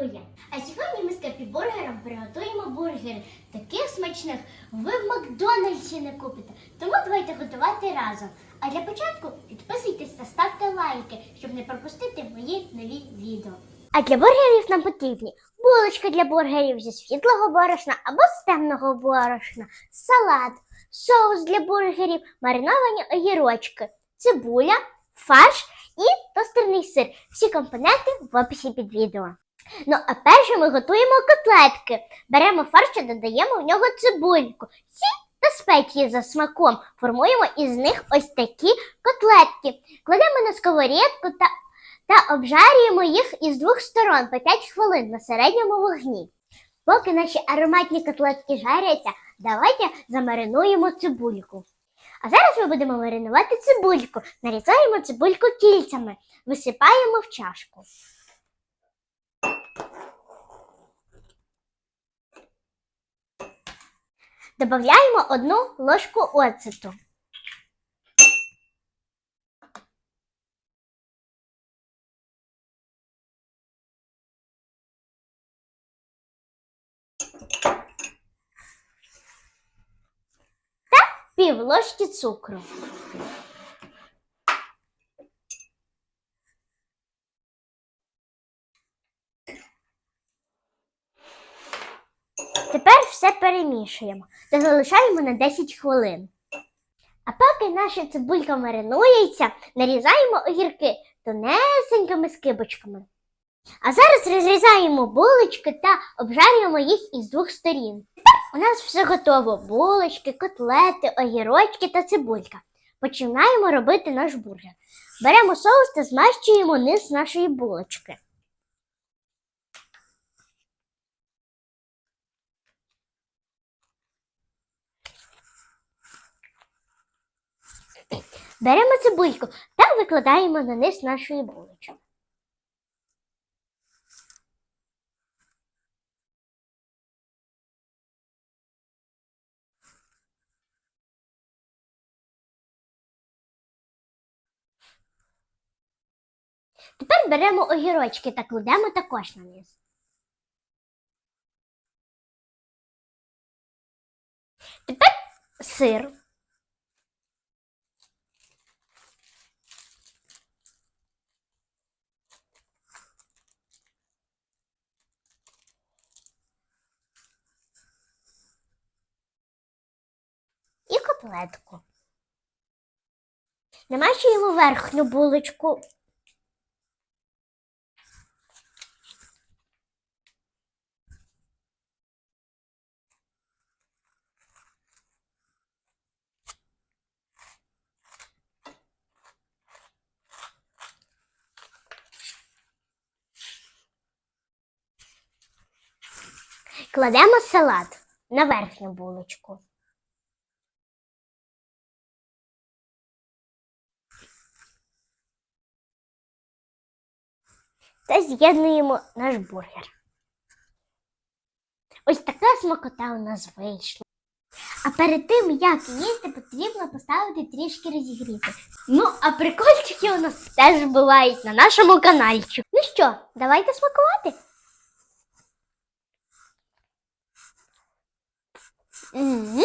готує. А сьогодні ми з капібургером приготуємо бургери таких смачних ви в Макдональдсі не купите. Тому давайте готувати разом. А для початку підписуйтесь та ставте лайки, щоб не пропустити мої нові відео. А для бургерів нам потрібні булочка для бургерів зі світлого борошна або з темного борошна, салат, соус для бургерів, мариновані огірочки, цибуля, фарш і тостерний сир. Всі компоненти в описі під відео. Ну, а перше ми готуємо котлетки. Беремо фарш і додаємо в нього цибульку, сіль та спеції за смаком. Формуємо із них ось такі котлетки. Кладемо на сковорідку та, та обжарюємо їх із двох сторон по 5 хвилин на середньому вогні. Поки наші ароматні котлетки жаряться, давайте замаринуємо цибульку. А зараз ми будемо маринувати цибульку. Нарізаємо цибульку кільцями, висипаємо в чашку. Добавляємо одну ложку оцету. Пів ложки цукру. Тепер все перемішуємо та залишаємо на 10 хвилин. А поки наша цибулька маринується, нарізаємо огірки тонесенькими скибочками. А зараз розрізаємо булочки та обжарюємо їх із двох сторін. У нас все готово: булочки, котлети, огірочки та цибулька. Починаємо робити наш бургер. Беремо соус та змащуємо низ нашої булочки. Беремо цибульку та викладаємо на низ нашої булочки. Тепер беремо огірочки та кладемо також на низ. Тепер сир. Котлетку. Намащуємо верхню булочку. Кладемо салат на верхню булочку. Та з'єднуємо наш бургер. Ось така смакота у нас вийшла. А перед тим, як їсти, потрібно поставити трішки розігріти. Ну, а прикольчики у нас теж бувають на нашому каналчику. Ну що, давайте смакувати. М,